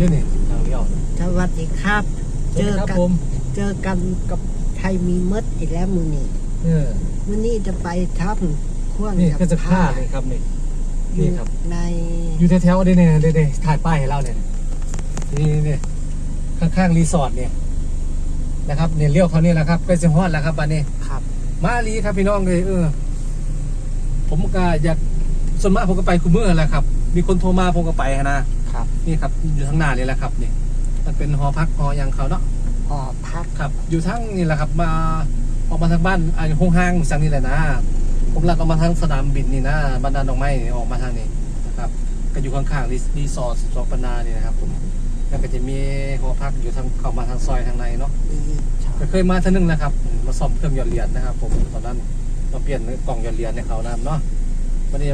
นี่นี่ทางเลี้ยวสวัสดีครับสเจวัสอดีครับกันผมเจอกันกับไทยมีมดอีกแล้วมือนี้เออมือนี้จะไปทับข่วงนี่กับก็จะผ้าเลยครับนี่อยู่นี่ครับในอยู่แถวๆนี่เนี่ยเดี๋ยวๆถ่ายป้ายให้เราเนี่ยนี่นี่ข้างๆรีสอร์ทเนี่ยนะครับเนี่ยเลี้ยวเขานี่แหละครับใกล้จะฮอดแล้วครับบัดนี้ครับ มาลีครับพี่น้องเลยเออ ผมก็อยากส่วนมากผมก็ไปคุมเมอร์แหละครับ มีคนโทรมาผมก็ไปนะครับ นี่ครับอยู่ทางหน้านี่แหละครับนี่มันเป็นหอพักหออย่างเขาเนาะหอพักครับ อยู่ทั้งนี่แหละครับ มาออกมาทางบ้านอ่าห้องห้างสังนี่แหละนะ ผมลัดออกมาทางสนามบินนี่นะบรรดาดอกไม้นี่ออกมาทางนี้นะครับก็อยู่ข้างๆรีรีสอร์ทสองปนานี่นะครับผมแล้วก็จะมีหอพักอยู่ทางเข้ามาทางซอยทางในเนาะดีชอบก็เคยมาเท่านึงนะครับอืมมาซ่อมเครื่องหยอดเหรียญนะครับ ผมตอนนั้นมาเปลี่ยนกล่องหยอดเหรียญในเขานะครับเนาะวันนี้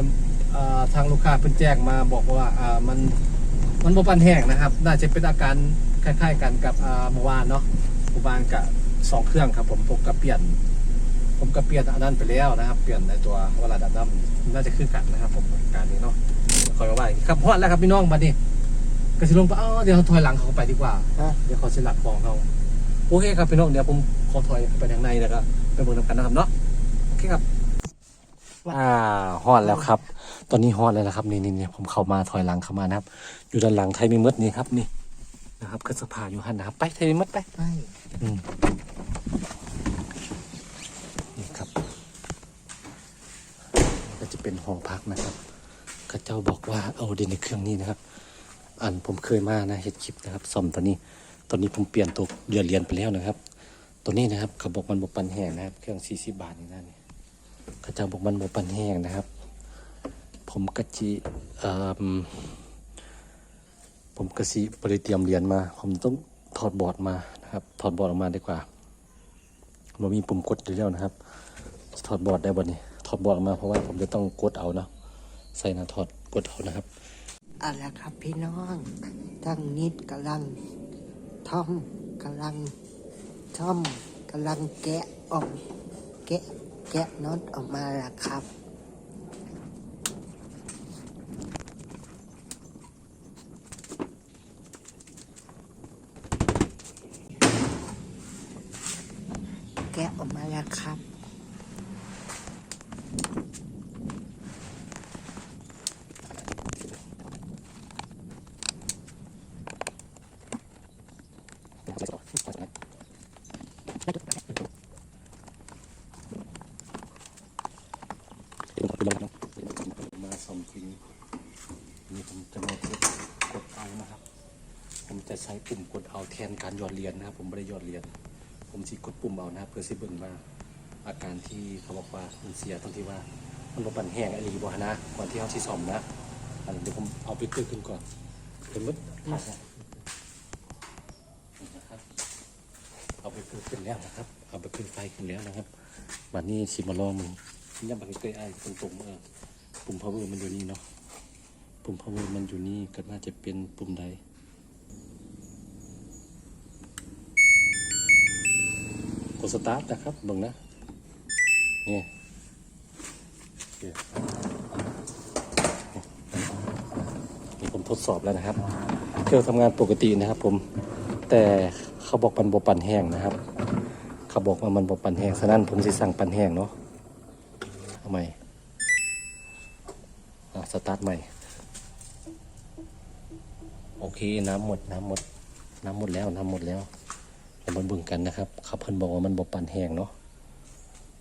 อ่าทางลูกค้าเพิ่นแจ้งมาบอกว่าอ่ามัน มันบ่ปันแห้งนะครับ น่าจะเป็นอาการคล้าย ๆ กันกับอ่าเมื่อวานเนาะเมื่อวานกับสองเครื่องครับ ผมผมก็เปลี่ยน ผมก็เปลี่ยนอันนั้นไปแล้วนะครับ เปลี่ยนในตัวเวลาดับน้ำน่าจะคือกันนะครับ ผมอาการนี้เนาะคอยมาว่าอีกครับฮอดแล้วครับพี่น้องบัดนี้ก็สิลงไปอ๋อเดี๋ยวถอยหลังเขาไปดีกว่าฮะเดี๋ยวเขาสิหลักของเขาโอเคครับพี่น้องเดี๋ยวผมขอถอยไปทางในแล้วก็ไปเบิ่งนำกันนะครับเนาะโอเคครับ อ่าฮอดแล้วครับ ตอนนี้ฮอดแล้วนะครับนี่นี่นี่ผมเข้ามาถอยหลังเข้ามานะครับ อยู่ด้านหลังไทยมีมดนี่ครับนี่นะครับเครื่องสักผ้าอยู่หันนะครับ ไปไทยมีมดไปไม่อืมนี่ครับนี่ก็จะเป็นห้องพักนะครับข้าเจ้าบอกว่าเอาดินในเครื่องนี้นะครับ อันผมเคยมานะเห็ดคลิปนะครับซ่อมตัวนี้ตอนนี้ผมเปลี่ยนตัวเรือนเรียนไปแล้วนะครับ ตัวนี้นะครับเขาบอกมันบปันแห้งนะครับ เครื่อง40บาทนี่นะนี่ ข้าเจ้าบอกมันบปันแห้งนะครับ ผมกะจิผมกะสิบริเตรียมเรียนมา ผมต้องถอดบอร์ดมานะครับ ถอดบอร์ดออกมาดีกว่ามันมีปุ่มกดอยู่แล้วนะครับ ถอดบอร์ดได้บ่นี่ถอดบอร์ดออกมาเพราะว่าผมจะต้องกดเอานะใส่นาถอดกดเอานะครับเอะไรครับพี่น้องทั้งนิดกำลังท่อมกำลังท่อมกำลังแกะออกแกะ แกะน็อตออกมาแล้วครับ แกะออกมาแล้วครับ มาสมจริงนี่ผมจะมากดกดเอานะครับ ผมจะใช้ปุ่มกดเอาแทนการหยอดเหรียญนะครับ ผมไม่ได้หยอดเหรียญผมสิกดปุ่มเอานะครับเพื่อสิเบิ่งว่าอาการที่เขาบอกว่ามันเสียตรงที่ว่ามันบปั่นแห้งอะไรบ่ฮะนะก่อนที่เขาสิซ่อมนะอันเดี๋ยวผมเอาไปเกลือขึ้นก่อนเห็นมั้ยนะครับเอาไปเกลือขึ้นแล้วนะครับ เอาไปขึ้นไฟขึ้นแล้วนะครับวันนี้สิมาลองมึงยังบ่เคยไอ้ตรงๆเออปุ่ม power มันอยู่นี่เนาะปุ่ม power มันอยู่นี่ก็น่าจะเป็นปุ่มใด ก ดสตาร์ทนะครับเบิ่งนะนี่โอเคนี่ผมทดสอบแล้วนะครับ เครื่องทำงานปกตินะครับ ผมแต่เขาบอกมันบปั่นแห้งนะครับ เขาบอกว่ามันบปั่นแห้งฉะนั้นผมสิสั่งปั่นแห้งเนาะเอาใหม่อะสตาร์ทใหม่ โอเคน้ำหมดน้ำหมดน้ำหมดแล้วน้ำหมดแล้ว เรามาเบิ่งกันนะครับเขาเพิ่นบอกว่ามันบ่ปานแห้งเนาะ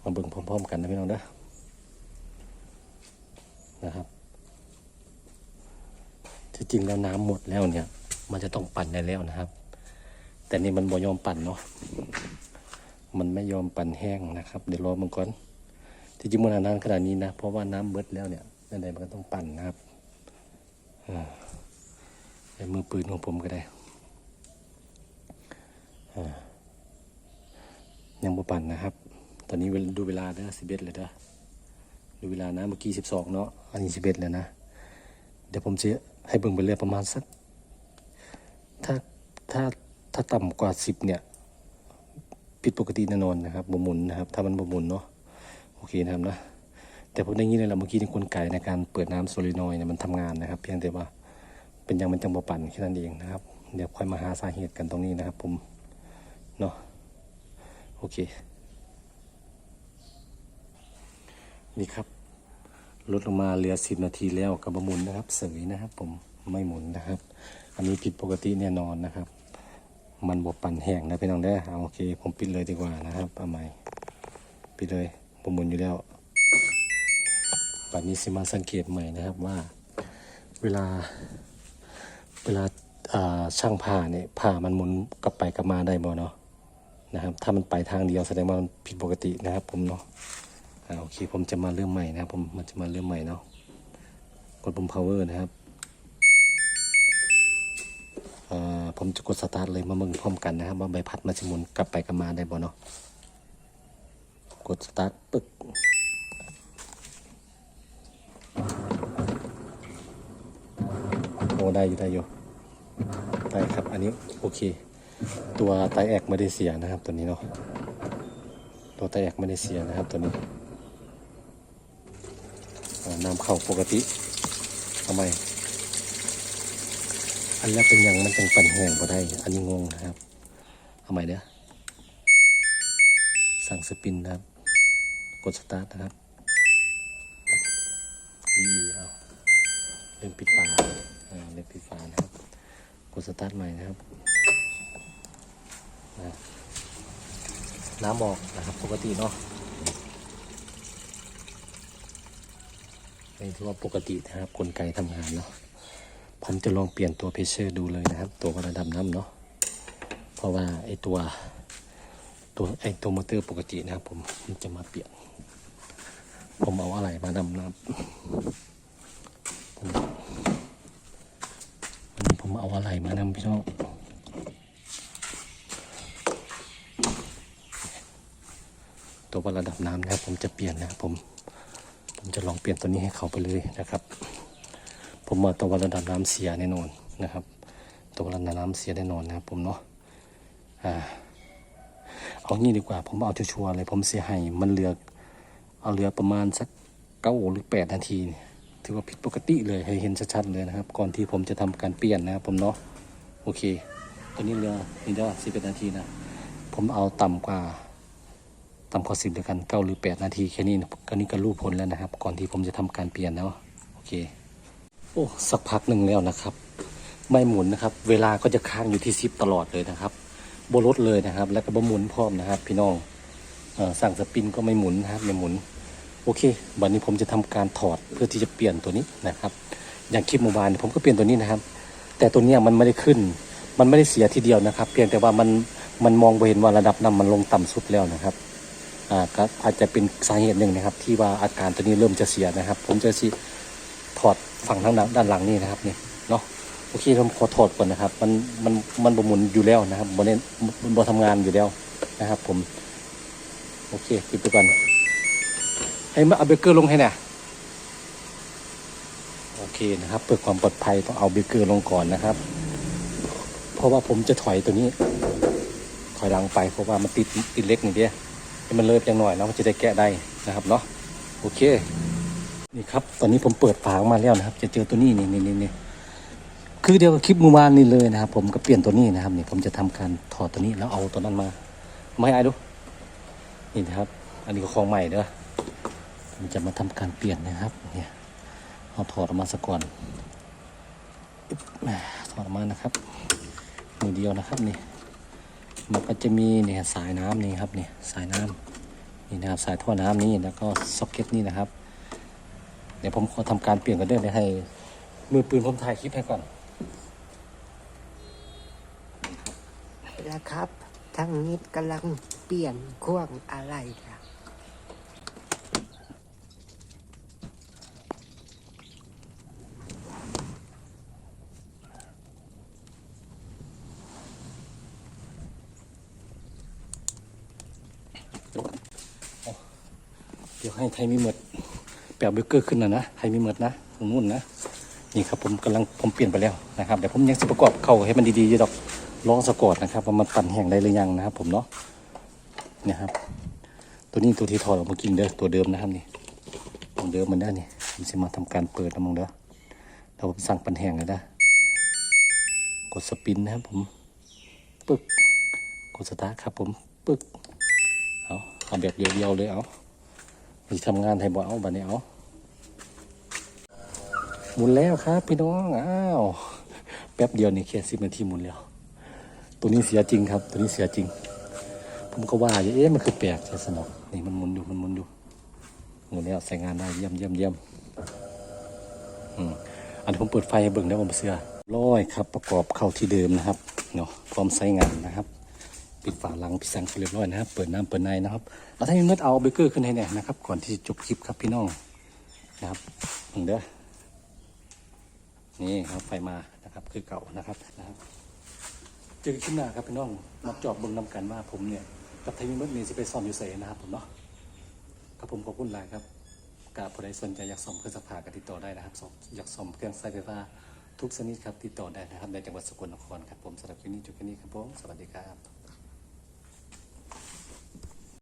มาเบิ่งพร้อม ๆ กันนะพี่น้องเด้อนะครับที่จริงแล้วน้ำหมดแล้วเนี่ย มันจะต้องปั่นได้แล้วนะครับ แต่นี่มันบ่ยอมปั่นเนาะมันไม่ยอมปั่นแห้งนะครับ เดี๋ยวรอมันก่อนที่จริงมันนานขนาดนี้นะ เพราะว่าน้ำเบิดแล้วเนี่ยนั่นใดมันก็ต้องปั่นนะครับอ่ามือปืนของผมก็ได้ ยังบ่ปั่นนะครับ ตอนนี้ดูเวลาเด้อสิบเอ็ดเลยเด้อดูเวลานะเมื่อกี้สิบสองเนาะอันนี้สิบเอ็ดเลยนะ เดี๋ยวผมจะให้เบิ่งไปเรื่อยประมาณสัก ถ้าถ้าถ้าต่ำกว่าสิบเนี่ยผิดปกติแน่นอนนะครับบ่หมุนนะครับ ถ้ามันบ่หมุนเนาะโอเคนะครับนะแต่ผมได้ยินเลยละเมื่อกี้ในกลไกในการเปิดน้ำโซลินอยเนี่ยมันทำงานนะครับ เพียงแต่ว่าเป็นอย่างมันจังบ่ปั่นแค่นั้นเองนะครับ เดี๋ยวค่อยมาหาสาเหตุกันตรงนี้นะครับผม เนาะโอเค นี่ครับ ลดลงมาเหลือสิบนาทีแล้วกับบหมุนนะครับ เสยนะครับ ผมไม่หมุนนะครับ อันนี้ผิดปกติแน่นอนนะครับ มันบวปั่นแห้งนะพี่น้องได้เอาโอเค ผมปิดเลยดีกว่านะครับเอาใหม่ปิดเลยผมหมุนอยู่แล้วปันนี้สิมาสังเกตใหม่นะครับว่า เวลาเวลาอ่าช่างผ่าเนี่ยผ่ามันหมุนกลับไปกลับมาได้บ่เนาะ นะครับถ้ามันไปทางเดียวแสดงว่ามันผิดปกตินะครับผมเนาะโอเคผมจะมาเริ่มใหม่นะครับผมมันจะมาเริ่มใหม่เนาะกดปุ่ม power นะครับอ่อผมจะกดสตาร์ทเลยมาเมึงพร้อมกันนะครับว่าใบพัดมันจะหมุนกลับไปกลับมาได้บ่เนาะกดสตาร์ทปึ๊กโอ้ได้อยู่ได้อยู่ได้ครับอันนี้โอเค ตัวไตแอกม่ได้เสียนะครับตัวนี้เนาะตัวไตแอกม่ได้เสียนะครับตัวนี้น้ำเข้าปกติทำไมอันนี้เป็นย่างมันจังปั่นแห้งบ่ได้ อันนี้งงนะครับเอาใหม่เด้อสั่งสปินนะครับ กดสตาร์ทนะครับดีเอาเริ่มปิดฝาอ่าเริ่มปิดฝานะครับ กดสตาร์ทใหม่นะครับ น้ำออกนะครับปกติเนาะนี่ถือว่าปกตินะครับกลไกทำงานเนาะผมจะลองเปลี่ยนตัวเพชเชอร์ดูเลยนะครับ ตัวระดับน้ำเนาะเพราะว่าไอตัวตัวไอตัวมอเตอร์ปกตินะครับผมผมจะมาเปลี่ยน ผมเอาอะไรมานำนะครับผมวันนี้ผมเอาอะไรมานำพี่น้องตั ววัดระดับน้ำนะครับ ผมจะเปลี่ยนนะครับผม ผมจะลองเปลี่ยนตัวนี้ให้เขาไปเลยนะครับ ผมว่าตัวระดับน้ำเสียแน่นอนนะครับ ตัวระดับน้ำเสียแน่นอนนะครับ ผมเนาะอ่าเอางี้ดีกว่า ผมเอาชัวร์เลยผมเสียให้มันเหลือเอาเหลือประมาณสักเก้าหรือแปดนาทีถือว่าผิดปกติเลยให้เห็นชัดๆเลยนะครับ ก่อนที่ผมจะทำการเปลี่ยนนะครับ ผมเนาะโอเค ตัวนี้เหลือนี่เด้อสิบเอ็ดนาทีนะผมเอาต่ำกว่า ต่ำกว่าสิบเดียวกันเก้าหรือแปดนาทีแค่นี้นะก็นี่ก็รู้ผลแล้วนะครับ ก่อนที่ผมจะทำการเปลี่ยนแล้วโอเคโอ้สักพักหนึ่งแล้วนะครับ ไม่หมุนนะครับ เวลาก็จะค้างอยู่ที่ซิปตลอดเลยนะครับโบลดเลยนะครับ แล้วก็บหมุนพร้อมนะครับ พี่น้องอสั่งสปินก็ไม่หมุนนะครับไม่หมุนโอเควันนี้ผมจะทำการถอดเพื่อที่จะเปลี่ยนตัวนี้นะครับ อย่างคลิปเมื่อวานผมก็เปลี่ยนตัวนี้นะครับ แต่ตัวนี้มันไม่ได้ขึ้น มันไม่ได้เสียทีเดียวนะครับ เพียงแต่ว่ามันมันมองไปเห็นว่าระดับน้ำมันลงต่ำสุดแล้วนะครับ อ่าก็อาจจะเป็นสาเหตุหนึ่งนะครับ ที่ว่าอาการตัวนี้เริ่มจะเสียนะครับ ผมจะสิถอดฝั่งทางด้านหลังนี่นะครับนี่เนาะโอเคผมขอถอดก่อนนะครับ มันมันมันบมุนอยู่แล้วนะครับบนนี้บนทำงานอยู่แล้วนะครับ ผม โอเคปิดไปก่อนให้มาเอาเบรกเกอร์ลงให้หน่โอเคนะครับเพื่อความปลอดภัยต้องเอาเบรกเกอร์ลงก่อนนะครับ เพราะว่าผมจะถอยตัวนี้ ถอยหลังไปเพราะว่ามันติดติดเล็กนี่เดียว ให้มันเลิกอย่างหน่อยแล้วมันจะได้แกะได้นะครับเนาะโอเค นี่ครับ ตอนนี้ผมเปิดฝาออกมาแล้วนะครับ จะเจอตัวนี้นี่นี่นี่คือเดียวกับคลิปมื่อวานนี่เลยนะครับ ผมก็เปลี่ยนตัวนี้นะครับนี่ผมจะทำการถอดตัวนี้แล้วเอาตัวนั้นมาไม่ไอ้ดูนี่นะครับ อันนี้ก็ของใหม่เด้อผมจะมาทำการเปลี่ยนนะครับเนี่ยเอาถอดออกมาสักก่อนถอดออกมานะครับมือเดียวนะครับนี่ มันก็จะมีเนี่ยสายน้ำนี่ครับเนี่ยสายน้ำนี่นะครับสายท่อน้ำนี่แล้วก็ซ็อกเก็ตนี่นะครับ เดี๋ยวผมขอทำการเปลี่ยนกันเด้อเดี๋ยวให้มือปืนผมถ่ายคลิปให้ก่อนแล้วครับทางนี้กำลังเปลี่ยนข่วงอะไรครับ ให้ไทยมีเมิดแปลเบเกอร์ขึ้นนะนะไทยมีเมิดนะตรงนู้นนะนี่ครับผมกำลังผมเปลี่ยนไปแล้วนะครับเดี๋ยวผมยังจะประกอบเข้าให้มันดีๆดอกลองสะกดนะครับว่ามันปั่นแห้งได้หรือยังนะครับ ผมเนาะนี่ครับ ตัวนี้ตัวที่ถอดออกมากินเด้อตัวเดิมนะครับนี่ตัวเดิมมันได้นี่ผมจะมาทำการเปิดนะมึงเด้อเราผมสั่งปั่นแห้งเลยนะกดสปินนะครับผมปึ๊กกดสตาร์ทครับผมปึ๊กเอาเอาแบบเดียวๆเลยเอา มีทำงานให้บ่เอาบัดนี้เอาหมุนแล้วครับ พี่น้องอ้าวแป๊บเดียวนี่แค่สิบนาทีหมุนแล้ว ตัวนี้เสียจริงครับ ตัวนี้เสียจริง ผมก็ว่าอยู่เอ๊ะมันคือแปลกใช่สนองนี่มันหมุนอยู่มันหมุนอยู่หมุนแล้วใส่งานได้เยี่ยมเยี่ยมเยี่ยมอืมอันนี้ผมเปิดไฟให้เบิ่งแล้วผมเสื้อร้อยครับ ประกอบเข้าที่เดิมนะครับเนาะพร้อมใช้งานนะครับ ปิดฝาหลังปิสังเรียบร้อยนะครับ เปิดน้ำเปิดในนะครับเอาถ้ามีเมื่อเอาเบเกอร์ขึ้นให้แน่นะครับ ก่อนที่จะจบคลิปครับพี่น้องนะครับเบิ่งเด้อนี่ครับไฟมานะครับคือเก่านะครับนะครับเจอขึ้นหน้าครับพี่น้องมาจอบเบิ่งนำกันว่าผมเนี่ยกับไทยมิมดนี่สิไปซ่อมอยู่เสนะครับผมเนาะครับผมขอบคุณหลายครับกาผู้ใดสนใจอยากซ่อมเครื่องซักผ้าก็ติดต่อได้นะครับอยากซ่อมเครื่องใช้ไฟฟ้าทุกชนิดครับติดต่อได้นะครับในจังหวัดสกลนครครับผมสำหรับคลิปนี้จุดแค่นี้ครับผมสวัสดีครับ